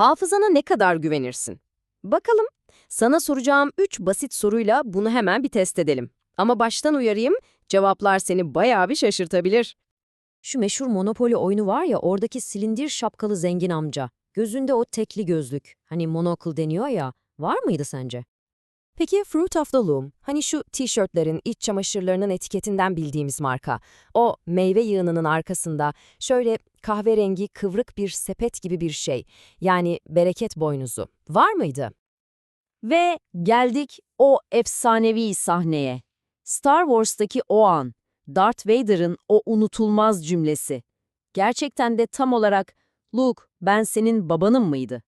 Hafızana ne kadar güvenirsin? Bakalım, sana soracağım 3 basit soruyla bunu hemen bir test edelim. Ama baştan uyarayım, cevaplar seni bayağı bir şaşırtabilir. Şu meşhur Monopoly oyunu var ya oradaki silindir şapkalı zengin amca. Gözünde o tekli gözlük. Hani monokul deniyor ya. Var mıydı sence? Peki Fruit of the Loom, hani şu tişörtlerin, iç çamaşırlarının etiketinden bildiğimiz marka. O meyve yığınının arkasında şöyle kahverengi kıvrık bir sepet gibi bir şey. Yani bereket boynuzu. Var mıydı? Ve geldik o efsanevi sahneye. Star Wars'taki o an. Darth Vader'ın o unutulmaz cümlesi. Gerçekten de tam olarak Luke ben senin babanım mıydı?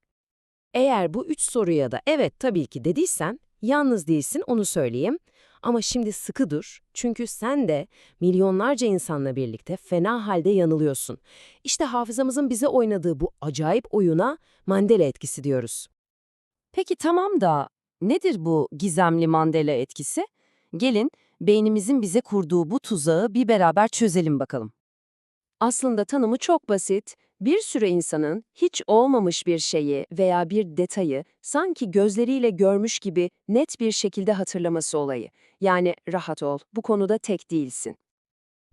Eğer bu üç soruya da evet tabii ki dediysen, yalnız değilsin onu söyleyeyim. Ama şimdi sıkı dur çünkü sen de milyonlarca insanla birlikte fena halde yanılıyorsun. İşte hafızamızın bize oynadığı bu acayip oyuna Mandela etkisi diyoruz. Peki tamam da nedir bu gizemli Mandela etkisi? Gelin beynimizin bize kurduğu bu tuzağı bir beraber çözelim bakalım. Aslında tanımı çok basit. Bir sürü insanın hiç olmamış bir şeyi veya bir detayı sanki gözleriyle görmüş gibi net bir şekilde hatırlaması olayı. Yani rahat ol, bu konuda tek değilsin.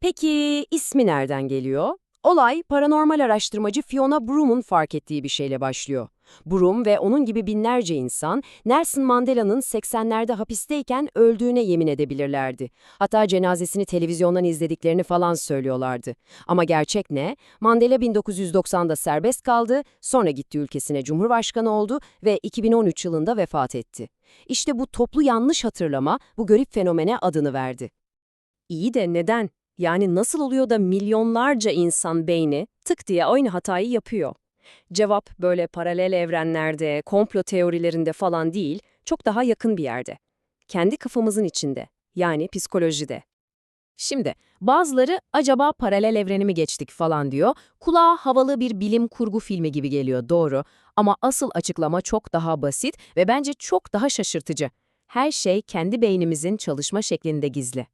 Peki ismi nereden geliyor? Olay paranormal araştırmacı Fiona Broom'un fark ettiği bir şeyle başlıyor. Broom ve onun gibi binlerce insan Nelson Mandela'nın 80'lerde hapisteyken öldüğüne yemin edebilirlerdi. Hatta cenazesini televizyondan izlediklerini falan söylüyorlardı. Ama gerçek ne? Mandela 1990'da serbest kaldı, sonra gitti ülkesine cumhurbaşkanı oldu ve 2013 yılında vefat etti. İşte bu toplu yanlış hatırlama bu garip fenomene adını verdi. İyi de neden? Yani nasıl oluyor da milyonlarca insan beyni tık diye aynı hatayı yapıyor? Cevap böyle paralel evrenlerde, komplo teorilerinde falan değil, çok daha yakın bir yerde. Kendi kafamızın içinde, yani psikolojide. Şimdi bazıları acaba paralel evreni mi geçtik falan diyor. Kulağa havalı bir bilim kurgu filmi gibi geliyor doğru. Ama asıl açıklama çok daha basit ve bence çok daha şaşırtıcı. Her şey kendi beynimizin çalışma şeklinde gizli.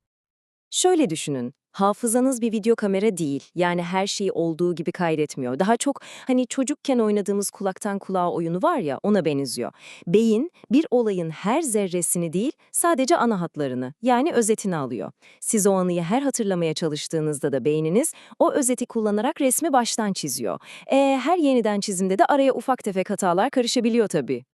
Şöyle düşünün, hafızanız bir video kamera değil, yani her şeyi olduğu gibi kaydetmiyor. Daha çok hani çocukken oynadığımız kulaktan kulağa oyunu var ya, ona benziyor. Beyin, bir olayın her zerresini değil, sadece ana hatlarını, yani özetini alıyor. Siz o anıyı her hatırlamaya çalıştığınızda da beyniniz, o özeti kullanarak resmi baştan çiziyor. E, her yeniden çizimde de araya ufak tefek hatalar karışabiliyor tabii.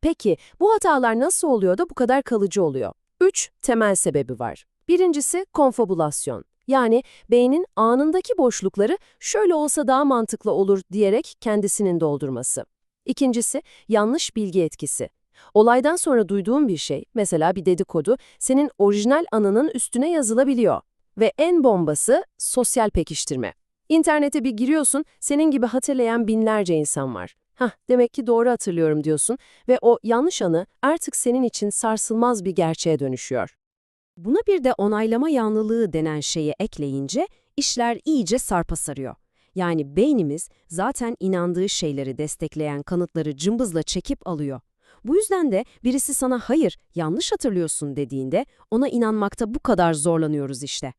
Peki, bu hatalar nasıl oluyor da bu kadar kalıcı oluyor? Üç temel sebebi var. Birincisi konfabulasyon. Yani beynin anındaki boşlukları şöyle olsa daha mantıklı olur diyerek kendisinin doldurması. İkincisi yanlış bilgi etkisi. Olaydan sonra duyduğun bir şey, mesela bir dedikodu, senin orijinal anının üstüne yazılabiliyor. Ve en bombası sosyal pekiştirme. İnternete bir giriyorsun, senin gibi hatırlayan binlerce insan var. Hah, demek ki doğru hatırlıyorum diyorsun ve o yanlış anı artık senin için sarsılmaz bir gerçeğe dönüşüyor. Buna bir de onaylama yanlılığı denen şeye ekleyince işler iyice sarpa sarıyor. Yani beynimiz zaten inandığı şeyleri destekleyen kanıtları cımbızla çekip alıyor. Bu yüzden de birisi sana hayır, yanlış hatırlıyorsun dediğinde ona inanmakta bu kadar zorlanıyoruz işte.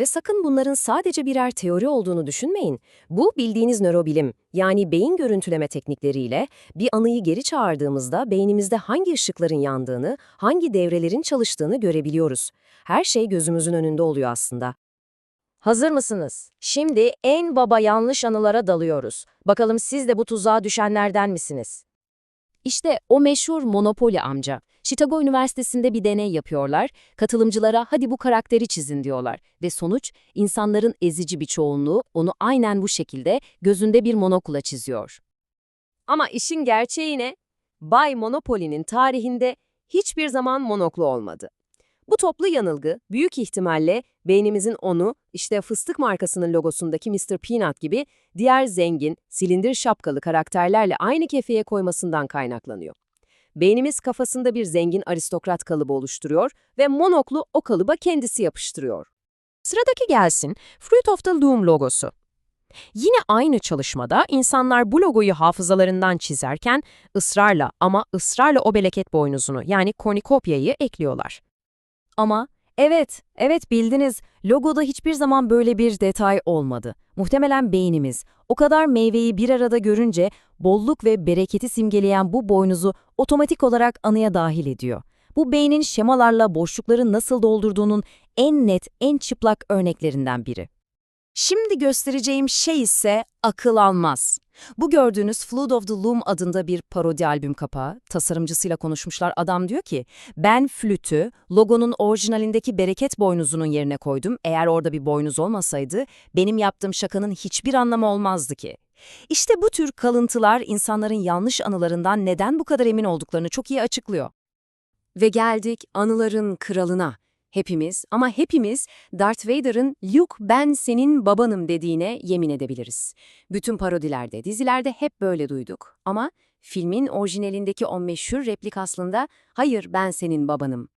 Ve sakın bunların sadece birer teori olduğunu düşünmeyin. Bu bildiğiniz nörobilim, yani beyin görüntüleme teknikleriyle bir anıyı geri çağırdığımızda beynimizde hangi ışıkların yandığını, hangi devrelerin çalıştığını görebiliyoruz. Her şey gözümüzün önünde oluyor aslında. Hazır mısınız? Şimdi en baba yanlış anılara dalıyoruz. Bakalım siz de bu tuzağa düşenlerden misiniz? İşte o meşhur Monopoly amca. Chicago Üniversitesi'nde bir deney yapıyorlar. Katılımcılara hadi bu karakteri çizin diyorlar. Ve sonuç insanların ezici bir çoğunluğu onu aynen bu şekilde gözünde bir monokula çiziyor. Ama işin gerçeği ne? Bay Monopoly'nin tarihinde hiçbir zaman monoklu olmadı. Bu toplu yanılgı büyük ihtimalle beynimizin onu işte fıstık markasının logosundaki Mr. Peanut gibi diğer zengin, silindir şapkalı karakterlerle aynı kefeye koymasından kaynaklanıyor. Beynimiz kafasında bir zengin aristokrat kalıbı oluşturuyor ve monoklu o kalıba kendisi yapıştırıyor. Sıradaki gelsin Fruit of the Loom logosu. Yine aynı çalışmada insanlar bu logoyu hafızalarından çizerken ısrarla ama ısrarla o beleket boynuzunu yani kornikopyayı ekliyorlar. Ama Evet, evet bildiniz. Logoda hiçbir zaman böyle bir detay olmadı. Muhtemelen beynimiz o kadar meyveyi bir arada görünce bolluk ve bereketi simgeleyen bu boynuzu otomatik olarak anıya dahil ediyor. Bu beynin şemalarla boşlukları nasıl doldurduğunun en net, en çıplak örneklerinden biri. Şimdi göstereceğim şey ise akıl almaz. Bu gördüğünüz Flood of the Loom adında bir parodi albüm kapağı. Tasarımcısıyla konuşmuşlar. Adam diyor ki, ben flütü logonun orijinalindeki bereket boynuzunun yerine koydum. Eğer orada bir boynuz olmasaydı benim yaptığım şakanın hiçbir anlamı olmazdı ki. İşte bu tür kalıntılar insanların yanlış anılarından neden bu kadar emin olduklarını çok iyi açıklıyor. Ve geldik anıların kralına. Hepimiz ama hepimiz Darth Vader'ın Luke ben senin babanım dediğine yemin edebiliriz. Bütün parodilerde, dizilerde hep böyle duyduk. Ama filmin orijinalindeki o meşhur replik aslında hayır ben senin babanım.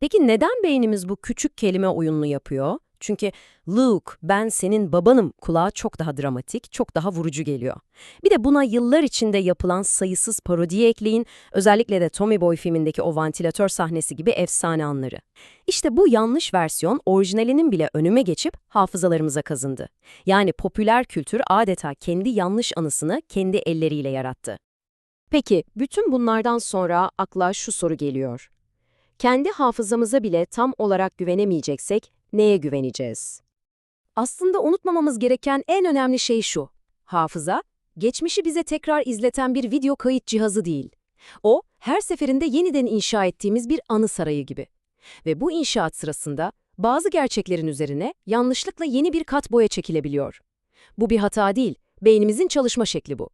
Peki neden beynimiz bu küçük kelime oyununu yapıyor? Çünkü Luke, ben senin babanım kulağa çok daha dramatik, çok daha vurucu geliyor. Bir de buna yıllar içinde yapılan sayısız parodiye ekleyin, özellikle de Tommy Boy filmindeki o vantilatör sahnesi gibi efsane anları. İşte bu yanlış versiyon orijinalinin bile önüme geçip hafızalarımıza kazındı. Yani popüler kültür adeta kendi yanlış anısını kendi elleriyle yarattı. Peki, bütün bunlardan sonra akla şu soru geliyor. Kendi hafızamıza bile tam olarak güvenemeyeceksek neye güveneceğiz? Aslında unutmamamız gereken en önemli şey şu. Hafıza, geçmişi bize tekrar izleten bir video kayıt cihazı değil. O, her seferinde yeniden inşa ettiğimiz bir anı sarayı gibi. Ve bu inşaat sırasında bazı gerçeklerin üzerine yanlışlıkla yeni bir kat boya çekilebiliyor. Bu bir hata değil, beynimizin çalışma şekli bu.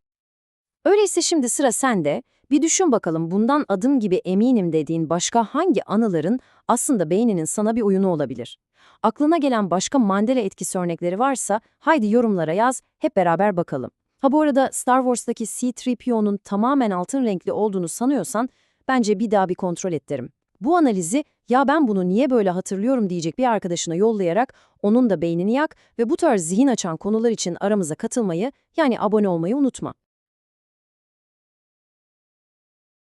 Öyleyse şimdi sıra sende. Bir düşün bakalım bundan adım gibi eminim dediğin başka hangi anıların aslında beyninin sana bir oyunu olabilir? Aklına gelen başka Mandela etkisi örnekleri varsa haydi yorumlara yaz, hep beraber bakalım. Ha bu arada Star Wars'taki C-3PO'nun tamamen altın renkli olduğunu sanıyorsan bence bir daha bir kontrol et. Bu analizi ya ben bunu niye böyle hatırlıyorum diyecek bir arkadaşına yollayarak onun da beynini yak ve bu tarz zihin açan konular için aramıza katılmayı yani abone olmayı unutma.